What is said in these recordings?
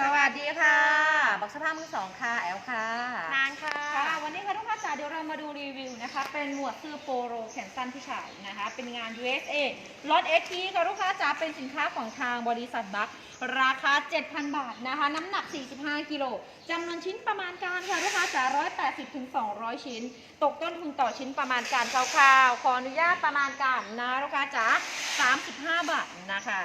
สวัสดีค่ะบักสภาพมือสองค่ะแอลค่ะ นางค่ะ ค่ะวันนี้ค่ะทุกท่านจ๋าเดี๋ยวเรามาดูรีวิวนะคะ เป็นหมวดเสื้อโปโลแขนสั้นผู้ชายนะคะ เป็นงาน USA ล็อตเอทีค่ะลูกค้าจ๋าเป็นสินค้าของทางบริษัทบัคราคา 7,000 บาทนะคะ น้ำหนัก 45 กิโลจำนวนชิ้นประมาณการค่ะลูกค้าจ๋า180ถึง200 ชิ้น ตกต้นทุนต่อชิ้นประมาณการคร่าวๆขออนุญาตประมาณการนะลูกค้าจ๋า35 บาทนะคะ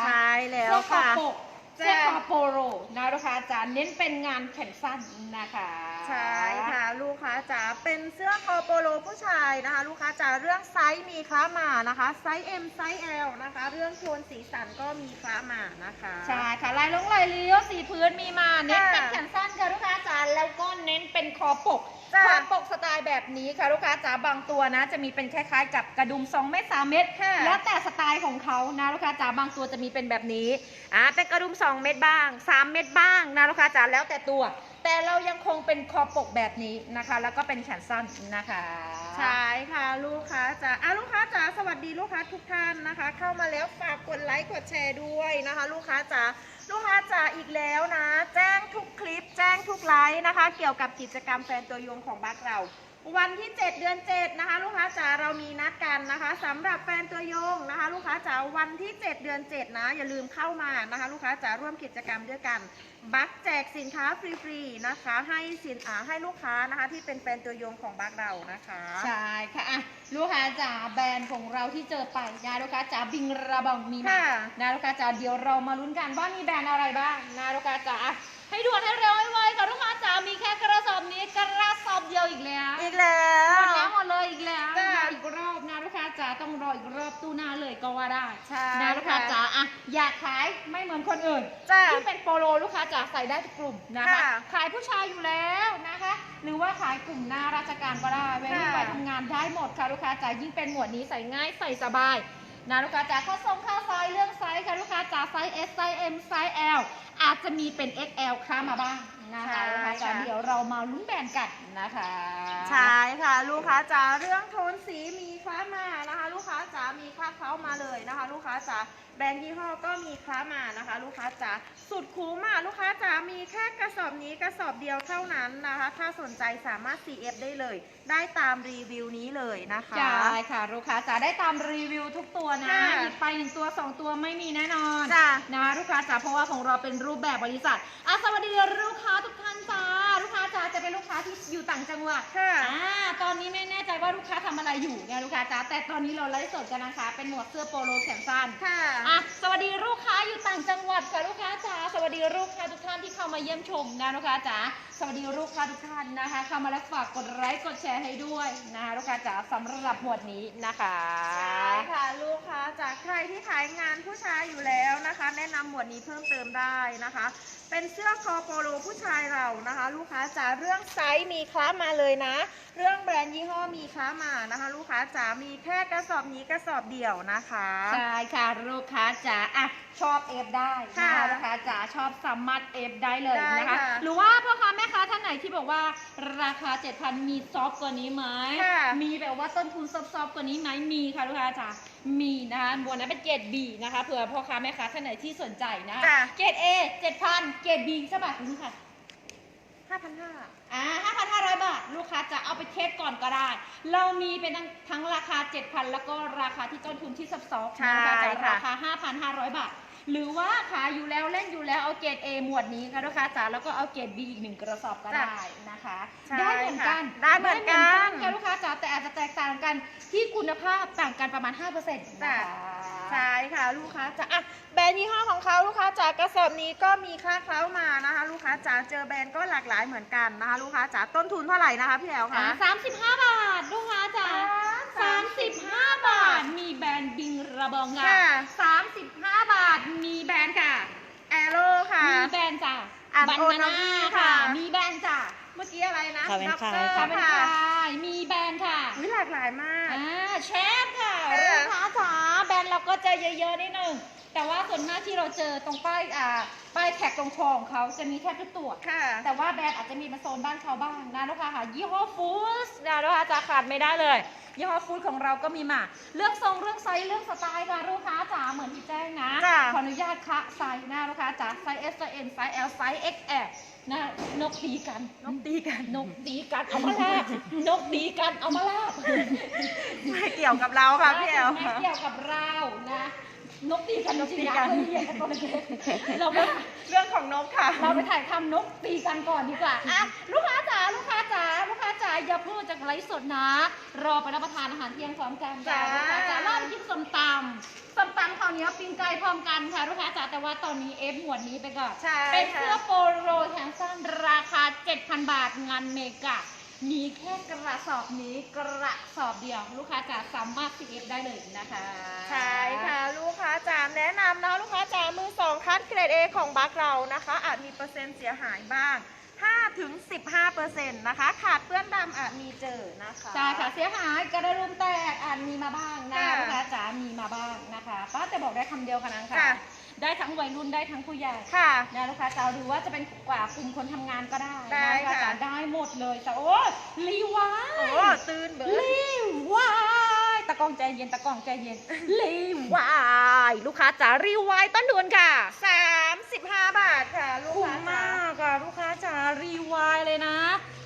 ใช่แล้วเสื้อคอค่ะปก เสื้อคอโปโลนะลูกค้าจ๋าเน้นเป็นงานแขนสั้นนะคะใช่ค่ะลูกค้าจ๋าเป็นเสื้อคอโปโลผู้ชายนะคะ ลูกค้าจ๋าเรื่องไซส์มีค้ามานะคะไซส์ M ไซส์ L นะคะ เรื่องโทนสีสันก็มีค้ามานะคะใช่ค่ะลายลงลายเลี้ยวสีพื้นมีมาเน้นเป็นค่ะแขนสั้นค่ะลูกค้าจ๋าแล้วก็เน้นเป็นคอปก จ้ะคอปกสไตล์แบบนี้ค่ะลูกค้าจ๋าบางตัวนะ จะมีเป็นคล้ายๆกับกระดุม2เม็ด3เม็ดค่ะ แล้วแต่สไตล์ของเขานะลูกค้าจ๋าบางตัวจะมีเป็นแบบนี้อ่าเป็นกระดุม 2 เม็ดบ้าง 3 เม็ดบ้างนะลูกค้าจ๋าแล้วแต่ตัว แต่เรายังคงเป็นคอปกแบบนี้นะคะ แล้วก็เป็นแขนสั้นนะคะ ใช่ค่ะลูกค้าจ๋าอะลูกค้าจ๋าสวัสดี ดีลูกค้าทุกท่านนะคะ เข้ามาแล้วฝากกดไลค์กดแชร์ด้วยนะคะ ลูกค้าจ๋าลูกค้าจ๋าอีกแล้วนะ แจ้งทุกคลิป แจ้งทุกไลค์นะคะ เกี่ยวกับกิจกรรมแฟนตัวยงของบักเรา วันที่ 7 เดือน 7 นะคะ ลูกค้าจ๋าเรามีนัดกันนะคะสำหรับแฟนตัวยงนะคะ ลูกค้าจ๋าวันที่ 7 เดือน 7 นะ อย่าลืมเข้ามานะคะ ลูกค้าจ๋าร่วมกิจกรรมด้วยกัน บัคแจกสินค้าฟรีๆนะคะ ให้สินอ่าให้ลูกค้านะคะ ที่เป็นแฟนตัวยงของบัคเรานะคะ ใช่ค่ะอะลูกค้าจ๋าแบรนด์ของเราที่เจอไปนะลูกค้าจ๋าบิงระบองมีมาค่ะนะลูกค้าจ๋าเดี๋ยวเรามาลุ้นกันว่ามีแบรนด์อะไรบ้างนะลูกค้าจ๋าอะให้ด่วนให้เร็วให้ไว อบเดียวอีกแล้วอีกแล้วหมดแล้วหมดเลยอีกแล้วจ้ะรออีกรอบนะลูกค้าจ๋าต้องรออีกรอบตู้หน้าเลยก็ว่าได้ใช่นะลูกค้าค่ะจ๋าอะอยากขายไม่เหมือนคนอื่นจ้ะที่เป็นโปโลลูกค้าจ๋าใส่ได้ทุกกลุ่มนะคะ ค่ะขายผู้ชายอยู่แล้วนะคะ หรือว่าขายกลุ่มหน้าราชการก็ได้ไว้รุ่นค่ะ ไปทำงานได้หมดค่ะลูกค้าจ๋ายิ่งเป็นหมวดนี้ใส่ง่ายใส่สบายนะลูกค้าจ๋าข้อทรงข้อไซส์เรื่องไซส์ค่ะลูกค้าจ๋าไซส์ S ไซส์ M ไซส์ L อาจจะมีเป็น XL ค้ามาบ้าง นะคะใช่ลูกค้าจ๋าค่ะเดี๋ยวเรามาลุ้นแบรนด์กันนะคะใช่ค่ะ ลูกค้าจ๋าเรื่องโทนสีมีค้ามานะคะ ลูกค้าจ๋ามีค่าเขามาเลยนะคะ ลูกค้าจ๋าแบรนด์ยี่ห้อก็มีค้ามานะคะ ลูกค้าจ๋าสุดคุ้มอะลูกค้าจ๋ามีแค่กระสอบนี้กระสอบเดียวเท่านั้นนะคะ ถ้าสนใจสามารถ CF ได้เลย ได้ตามรีวิวนี้เลยนะคะ ใช่ค่ะ ลูกค้าจ๋าได้ตามรีวิวทุกตัวนะค่ะหยิบไปหนึ่งตัวสองตัวไม่มีแน่นอนจ้ะ นะลูกค้าจ๋าเพราะว่าของเราเป็นรูปแบบบริษัทอะสวัสดีลูกค้าทุกท่านจ้าลูกค้าจ๋าจะเป็นลูกค้าที่อยู่ต่างจังหวัดค่ะอ่าตอนนี้ไม่แน่ใจว่าลูกค้าทำอะไรอยู่เนี่ยลูกค้าจ๋าแต่ตอนนี้เราไลฟ์สดกันนะคะ เป็นหมวดเสื้อโปโลแขนสั้นค่ะอะสวัสดีลูกค้าอยู่ต่างจังหวัดค่ะลูกค้าจ๋าสวัสดีลูกค้าทุกท่านที่เข้ามาเยี่ยมชมนะลูกค้าจ๋าสวัสดีลูกค้าทุกท่านนะคะเข้ามาแล้วฝากกดไลค์กดแชร์ให้ด้วยนะคะลูกค้าจ๋าสำหรับหมวดนี้นะคะใช่ค่ะลูกค้าจากใครที่ขายงานผู้ชายอยู่แล้วนะคะแนะนำหมวดนี้เพิ่มเติมได้นะคะ เป็นเสื้อคอโปโลผู้ชายเรานะคะ ลูกค้าจ๋าเรื่องไซส์มีคล้ามาเลยนะ เรื่องแบรนด์ยี่ห้อมีคล้ามานะคะ ลูกค้าจ๋ามีแค่กระสอบนี้กระสอบเดียวนะคะใช่ค่ะลูกค้าจ๋าอะชอบเอฟได้นะค่ะคะลูกค้าจ๋าชอบสามารถเอฟได้เลยได้นะคะค่ะหรือว่าพ่อค้าแม่ค้าท่านไหนที่บอกว่าราคา 7,000 มีซอฟต์กว่านี้ไหมค่ะมีแบบว่าต้นทุนซอฟต์ๆกว่านี้ไหมมีค่ะลูกค้าจ๋า มีนะคะบนนั้นเป็นเกรด B นะคะเผื่อพ่อค้าแม่ค้าท่านไหนที่สนใจนะคะจ้ะ เกรด A 7,000 เกรด B สบัดคุณค่ะห้าพันห้า อ่า5,500 บาท ลูกค้าจะเอาไปเทสก่อนก็ได้ เรามีเป็นทั้งทั้งราคา 7,000 แล้วก็ราคาที่ต้นทุนที่ซับซ้อนใช่นะคะจากค่ะ ราคา 5,500 บาท หรือว่าขายอยู่แล้วเล่นอยู่แล้วเอาเกรด A หมวดนี้ค่ะลูกค้าจ๋าแล้วก็เอาเกรด B อีกหนึ่งกระสอบก็ได้นะคะ ใช่ได้เหมือนกันค่ะได้เหมือนกัน ได้เหมือนค่ะลูกค้ คุณภาพต่างกันประมาณ5%นะคะใช่ค่ะลูกค้าจ๋าอะแบรนด์ยี่ห้อของเขาลูกค้าจ๋ากระสอบนี้ก็มีค่าเคล้ามานะคะ ลูกค้าจ๋าเจอแบรนด์ก็หลากหลายเหมือนกันนะคะ ลูกค้าจ๋าต้นทุนเท่าไหร่นะคะพี่แอลคะสามสิบห้าบาทลูกค้าจ๋าสาสามมสิสิบบห้าห้าบาบาททมีแบรนด์บิงระบองค่ะค่ะสามสิบห้าบาทมีแบรนด์ค่ะแอโร่ค่ะมีแบรนด์จ้ะอันบัโอนานาน่าค่ะค่ะ มีแบรนด์จ้ะเมื่อกี้อะไรนะคาเวนคายด็อกเตอร์คาเป็นค่ะคายมีแบรนด์ค่ะ อุ๊ยหลากหลายมาก อ่าแชฟค่ะค่ะ ลูกค้าจ๋าแบรนด์เราก็จะเยอะๆนิดนึงแต่ว่าส่วนมากที่เราเจอตรงป้ายอ่า ป้ายแท็กตรงคอของเขาจะมีแทบทุกตัว ค่ะ แต่ว่าแบรนด์อาจจะมีมาโซนบ้านเขาบ้างนะลูกค้าค่ะยี่ห้อฟูสนะลูกค้าจะขาดไม่ได้เลยยี่ห้อฟูสของเราก็มีมา เลือกทรงเลือกไซส์เลือกสไตล์ค่ะลูกค้าจ๋าเหมือนที่แจ้งนะจ้ะ ขออนุญาตคะไซส์นะลูกค้าจ๋าไซส์ S ไซส์ M ไซส์ L ไซส์ XL นะนกตีกัน นกตีกัน นกตีกันเอามาลาบนกตีกันเอามาลาบไม่เกี่ยวกับเราค่ะพี่แอล ไม่เกี่ยวกับเรานะ นกตีกันนกตีจริงๆกันะนไม่เกี่ยวกับตัวเล็กๆเราไม่เรื่องของนกค่ะ เราไปถ่ายทำนกตีกันก่อนดีกว่าอะลูกค้าจ๋าลูกค้าจ๋าลูกค้าจ๋าอย่าเพิ่งจากไลฟ์สดนะ รอไปรับประทานอาหารเที่ยงพร้อมกันจ้าจ้าลูกค้าจ๋ารอไปกินส้มตำส้มตำข้าวเหนียวปิ้งไก่พร้อมกันค่ะ ลูกค้าจ๋าแต่ว่าตอนนี้เอฟหมวดนี้ไปก่อนใช่เป็นค่ะเสื้อโปโลแขนสั้นราคา 7,000 บาทงานเมกะ มีแค่กระสอบนี้กระสอบเดียว ลูกค้าจะสามารถ CF ได้เลยนะคะ ใช่ค่ะลูกค้าจ๋าแนะนำนะลูกค้าจ๋ามือสองคัดเกรด A ของบัคเรานะคะ อาจมีเปอร์เซ็นต์เสียหายบ้าง 5ถึง15เปอร์เซ็นต์นะคะ ขาดเปื้อนดำอาจมีเจอนะคะใช่ค่ะเสียหายกระดุมแตกอาจมีมาบ้างนะค่ะลูกค้าจ๋ามีมาบ้างนะคะป้าแต่บอกได้คำเดียวค่ะนางค่ะค่ะ ได้ทั้งวัยรุ่นได้ทั้งผู้ใหญ่ค่ะนะลูกค้าจ๋าหรือว่าจะเป็นกว่ากลุ่มคนทำงานก็ได้ได้นะลูกค้าค่ะ จ๋าได้หมดเลยแต่โอ้รีวายโอ้ตื่นเบิร์ดรีวาย ตะกองใจเย็นตะกองใจเย็นรีวายลูกค้าจ๋ารีวายต้นเดือนค่ะ 35 บาทค่ะลูกคุ้มค้าจ๋มากอะลูกค้าจ๋ารีวายเลยนะ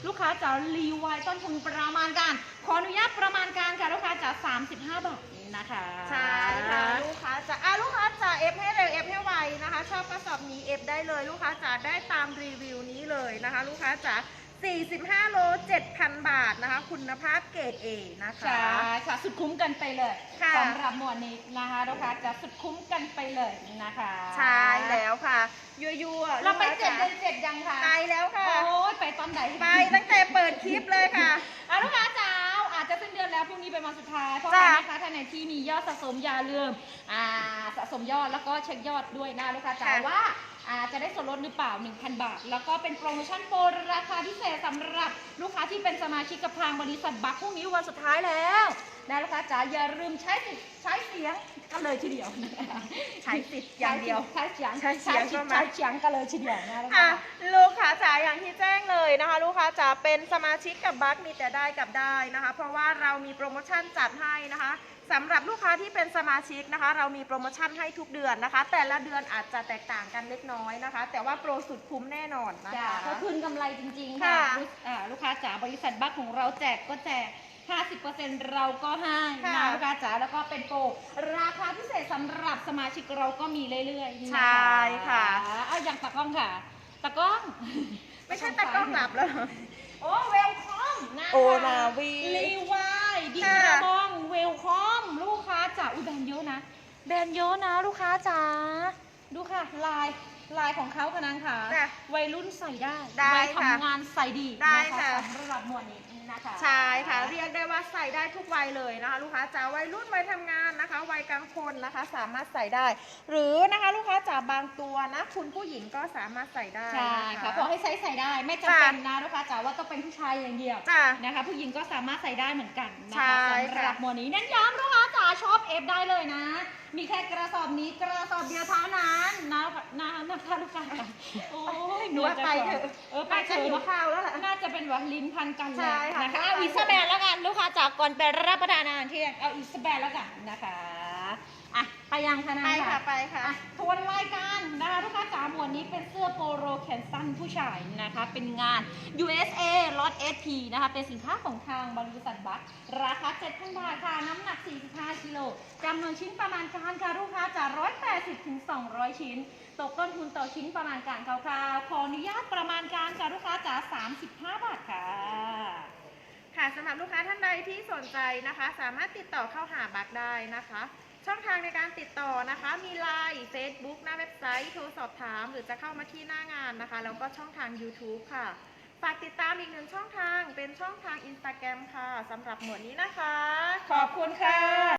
ลูกค้าจ๋ารีวายต้นทุนประมาณการ ขออนุญาตประมาณการค่ะลูกค้าจ๋า35 บาทนะคะใช่ค่ะลูกค้าจ๋าอะลูกค้าจ๋าเอฟให้เร็วเอฟให้ไวนะคะ ชอบกระสอบนี้เอฟได้เลยลูกค้าจ๋าได้ตามรีวิวนี้เลยนะคะ ลูกค้าจ๋า 45 โล 7,000 บาทนะคะ คุณภาพเกรด A นะคะใช่ค่ะสุดคุ้มกันไปเลยค่ะ สำหรับหมวดนี้นะคะลูกค้าจะสุดคุ้มกันไปเลยนะคะใช่แล้วค่ะ ยั่วๆเราไปลูกเจ็ดค้าเดือนเจ็ดยังค่ะไปแล้วค่ะ โอ้ยไปตอนไหนไปตั้งแต่เปิดคลิปเลยค่ะ อะลูกค้าจ๋าอา จจะสิ้นเดือนแล้วพรุ่งนี้เป็นวันสุดท้ายเพราะจ้ะว่านะคะท่านไหนที่มียอดสะสมอย่าลืมอ่าสะสมยอดแล้วก็เช็คยอดด้วยนะลูกค้าจ๋าว่าอาจะได้ส่วนลดหรือเปล่า 1,000 บาท แล้วก็เป็นโปรโมชั่นโปรราคาพิเศษสำหรับลูกค้าที่เป็นสมาชิกกับทางบริษัทบัคพรุ่งนี้วันสุดท้ายแล้วนะลูกค้าจ๋าอย่าลืมใช้สิทธิ์ใช้เสียง กันเลยทีเดียวนะคะใช้สิทธิ์อย่างเดียว ใช้เสียงใช้เสียงสิทก็ธิ์มาใช้เสียงกันเลยทีเดียวนะลูกอะค้าลูกค้าจ๋าอย่างที่แจ้งเลยนะคะ ลูกค้าจ๋าเป็นสมาชิกกับบัคมีแต่ได้กับได้นะคะ เพราะว่าเรามีโปรโมชั่นจัดให้นะคะสำหรับลูกค้าที่เป็นสมาชิกนะคะ เรามีโปรโมชั่นให้ทุกเดือนนะคะ แต่ละเดือนอาจจะแตกต่างกันเล็กน้อยนะคะ แต่ว่าโปรสุดคุ้มแน่นอนนะจ้ะคะก็คืนกำไรจริงๆค่ะค่ะลูกอ่าลูกค้าจ๋าบริษัทบัคของเราแจกก็แจก 50%เราก็ให้ค่ะ นะลูกค้าจ๋าแล้วก็เป็นโปรราคาพิเศษสำหรับสมาชิกเราก็มีเรื่อยๆนะคะใช่ค่ะ เอาอย่างตะกล้องค่ะตะกล้อง ไม่ใช่ตะกล้องหลับแล้ว โอ้เวลคอมนะโอนาวีรีวายดิค่ะกระบองเวลคอมลูกค้าจ๋าอุ้ยแบรนด์เยอะนะแบรนด์เยอะนะลูกค้าจ๋าดูค่ะ ลายลายของเขาค่ะนางค่ะ จ้ะวัยรุ่นใส่ได้ได้วัยค่ะทำงานใส่ดีได้นค่ะ สำหรับหมวดนี้ นะคะ ใช่ค่ะ เรียกได้ว่าใส่ได้ทุกวัยเลยนะคะ ลูกค้าจ๋าวัยรุ่นวัยทำงานนะคะ วัยกลางคนนะคะ สามารถใส่ได้ หรือนะคะลูกค้าจ๋าบางตัวนะคุณผู้หญิงก็สามารถใส่ได้ใช่นค่ะขอให้ใส่ใส่ได้ไม่จำเป็นจ้ะนะลูกค้าจ๋าว่าต้องเป็นผู้ชายอย่างเดียวจ้ะ นะคะ ผู้หญิงก็สามารถใส่ได้เหมือนกันนะใช่คะค่ะสำหรับหมวดนี้เน้นย้ำลูกค้าจ๋า ชอบเอฟได้เลยนะ มีแค่กระสอบนี้กระสอบเดียวเท่านั้นนะนะนะคะลูกค้าจ๋าโอ้ยหนูว่าไปเถอะเออไปน่าเถจะอะหิวเนอะข้าวแล้วล่ะน่าจะเป็นว่าลิ้นพันกันเลใช่ยค่ะนะคะเอาอีสแบนแล้วกันลูกค้าจากก่อนไปรับประทานอาหารเที่ยงเอาอีสแบนแล้วกันนะคะ อะไปยังคะนาไปงค่ะไปค่ะอะทวนรายการนะคะลูกค้าจ๋าหมวดนี้เป็นเสื้อโปโลแขนสั้นผู้ชายนะคะ เป็นงาน USA ล็อต SP นะคะ เป็นสินค้าของทางบริษัทบัคราคา 7,000 บาทค่ะ น้ำหนัก 45 กิโลจำนวนชิ้นประมาณการค่ะลูกค้าจ๋า180ถึง200 ชิ้น ตกต้นทุนต่อชิ้นประมาณการคร่าวๆขออนุญาตประมาณการค่ะลูกค้าจ๋า35 บาทค่ะค่ะสำหรับลูกค้าท่านใดที่สนใจนะคะ สามารถติดต่อเข้าหาบักได้นะคะ ช่องทางในการติดต่อนะคะ มีไลน์ Facebook หน้าเว็บไซต์โทรสอบถาม หรือจะเข้ามาที่หน้างานนะคะ แล้วก็ช่องทาง YouTube ค่ะ ฝากติดตามอีกหนึ่งช่องทางเป็นช่องทาง Instagram ค่ะสำหรับหมวดนี้นะคะ ขอบคุณค่ะ